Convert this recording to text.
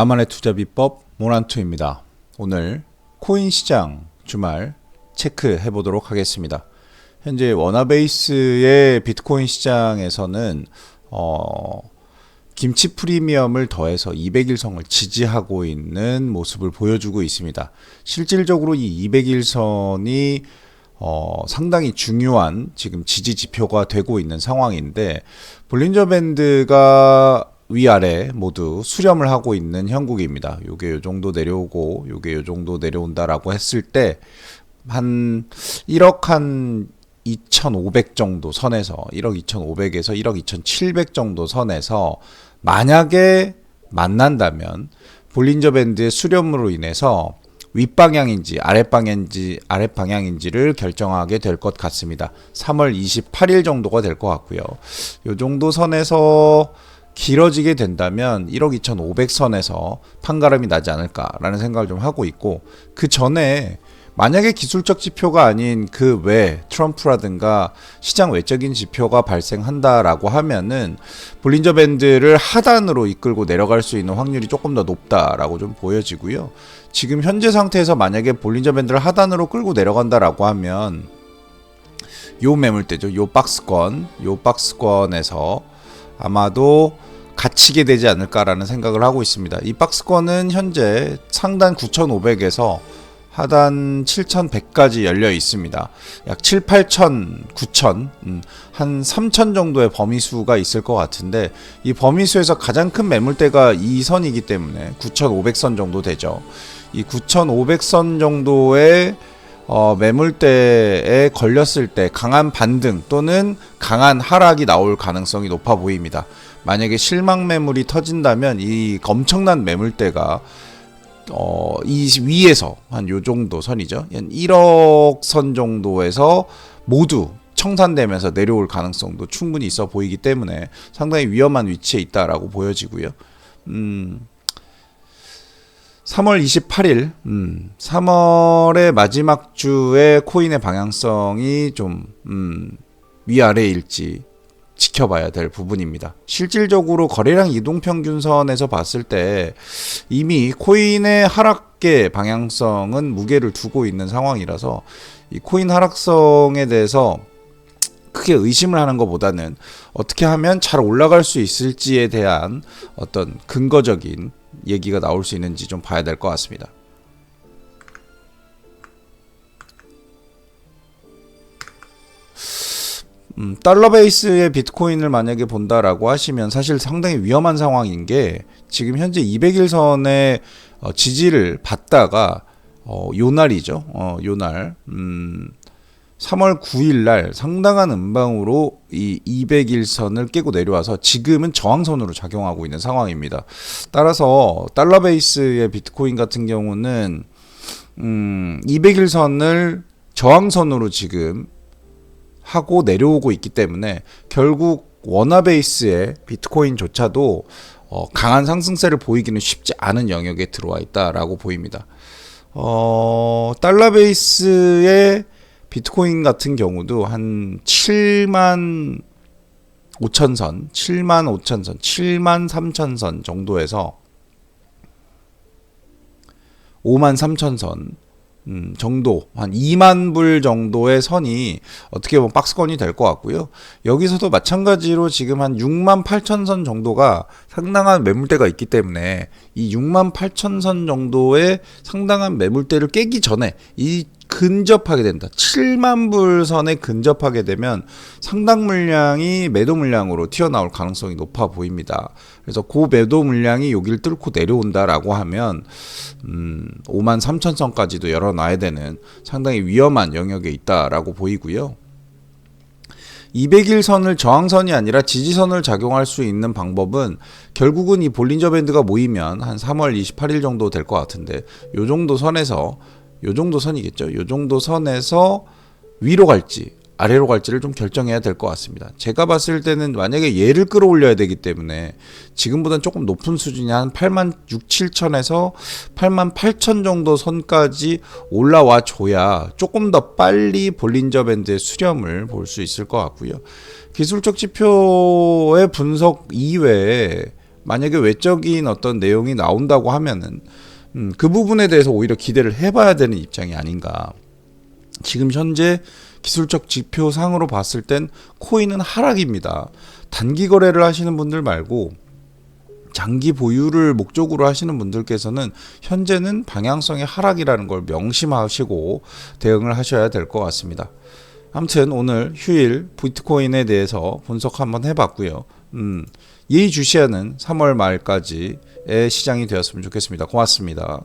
나만의 투자 비법 모란투입니다. 오늘 코인 시장 주말 체크해 보도록 하겠습니다. 현재 워너베이스의 비트코인 시장에서는 어, 김치 프리미엄을 더해서 200일선을 지지하고 있는 모습을 보여주고 있습니다. 실질적으로 이 200일선이 어, 상당히 중요한 지금 지지 지표가 되고 있는 상황인데 볼린저 밴드가 위아래 모두 수렴을 하고 있는 형국입니다. 요게 요 정도 내려오고 요게 요 정도 내려온다라고 했을 때 한 1억 한 2,500 정도 선에서 1억 2,500에서 1억 2,700 정도 선에서 만약에 만난다면 볼린저 밴드의 수렴으로 인해서 윗방향인지 아랫방향인지 아랫방향인지를 결정하게 될 것 같습니다. 3월 28일 정도가 될 것 같고요. 요 정도 선에서 길어지게 된다면 1억 2,500선에서 판가름이 나지 않을까라는 생각을 좀 하고 있고 그 전에 만약에 기술적 지표가 아닌 그 외 트럼프라든가 시장 외적인 지표가 발생한다라고 하면은 볼린저 밴드를 하단으로 이끌고 내려갈 수 있는 확률이 조금 더 높다라고 좀 보여지고요. 지금 현재 상태에서 만약에 볼린저 밴드를 하단으로 끌고 내려간다라고 하면 요 매물대죠. 요 박스권, 요 박스권에서 아마도 갇히게 되지 않을까라는 생각을 하고 있습니다. 이 박스권은 현재 상단 9,500에서 하단 7,100까지 열려 있습니다. 약 7, 8천, 9천, 음, 한 3천 정도의 범위수가 있을 것 같은데 이 범위수에서 가장 큰 매물대가 이 선이기 때문에 9,500선 정도 되죠. 이 9,500선 정도의 어, 매물대에 걸렸을 때 강한 반등 또는 강한 하락이 나올 가능성이 높아 보입니다. 만약에 실망 매물이 터진다면 이 엄청난 매물대가 어, 이 위에서 한 요 정도 선이죠. 한 1억 선 정도에서 모두 청산되면서 내려올 가능성도 충분히 있어 보이기 때문에 상당히 위험한 위치에 있다라고 보여지고요. 음, 3월 28일, 음, 3월의 마지막 주에 코인의 방향성이 좀, 음, 위아래일지 지켜봐야 될 부분입니다. 실질적으로 거래량 이동평균선에서 봤을 때 이미 코인의 하락계 방향성은 무게를 두고 있는 상황이라서 이 코인 하락성에 대해서 크게 의심을 하는 것보다는 어떻게 하면 잘 올라갈 수 있을지에 대한 어떤 근거적인 얘기가 나올 수 있는지 좀 봐야 될 것 같습니다. 음, 달러 베이스의 비트코인을 만약에 본다라고 하시면 사실 상당히 위험한 상황인 게 지금 현재 200일선의 어, 지지를 받다가 어, 요 날이죠. 어, 요 날. 음, 3월 9일 날 상당한 음방으로 이 200일선을 깨고 내려와서 지금은 저항선으로 작용하고 있는 상황입니다. 따라서 달러 베이스의 비트코인 같은 경우는 음, 200일선을 저항선으로 지금 하고 내려오고 있기 때문에 결국 원화 베이스의 비트코인조차도 어, 강한 상승세를 보이기는 쉽지 않은 영역에 들어와 있다라고 보입니다. 어, 달러 베이스의 비트코인 같은 경우도 한 7만 5천 선, 7만 5천 선, 7만 3천 선 정도에서 5만 3천 선 음, 정도 한 2만 불 정도의 선이 어떻게 보면 박스권이 될 것 같고요. 여기서도 마찬가지로 지금 한 6만 8천 선 정도가 상당한 매물대가 있기 때문에 이 6만 8천 선 정도의 상당한 매물대를 깨기 전에 이 근접하게 된다. 7만 불 선에 근접하게 되면 상당 물량이 매도 물량으로 튀어나올 가능성이 높아 보입니다. 그래서 그 매도 물량이 여기를 뚫고 내려온다라고 하면 음, 5만 3천 선까지도 열어놔야 되는 상당히 위험한 영역에 있다라고 보이고요. 200일 선을 저항선이 아니라 지지선을 작용할 수 있는 방법은 결국은 이 볼린저 밴드가 모이면 한 3월 28일 정도 될 것 같은데 요 정도 선에서 요 정도 선이겠죠. 요 정도 선에서 위로 갈지 아래로 갈지를 좀 결정해야 될 것 같습니다. 제가 봤을 때는 만약에 얘를 끌어올려야 되기 때문에 지금보다는 조금 높은 수준이 한 8만 6, 7천에서 8만 8천 정도 선까지 올라와 줘야 조금 더 빨리 볼린저 밴드의 수렴을 볼 수 있을 것 같고요. 기술적 지표의 분석 이외에 만약에 외적인 어떤 내용이 나온다고 하면은 음, 그 부분에 대해서 오히려 기대를 해봐야 되는 입장이 아닌가. 지금 현재 기술적 지표상으로 봤을 땐 코인은 하락입니다. 단기 거래를 하시는 분들 말고 장기 보유를 목적으로 하시는 분들께서는 현재는 방향성의 하락이라는 걸 명심하시고 대응을 하셔야 될 것 같습니다. 아무튼 오늘 휴일 비트코인에 대해서 분석 한번 해봤고요. 음, 예의주시하는 3월 말까지의 시장이 되었으면 좋겠습니다. 고맙습니다.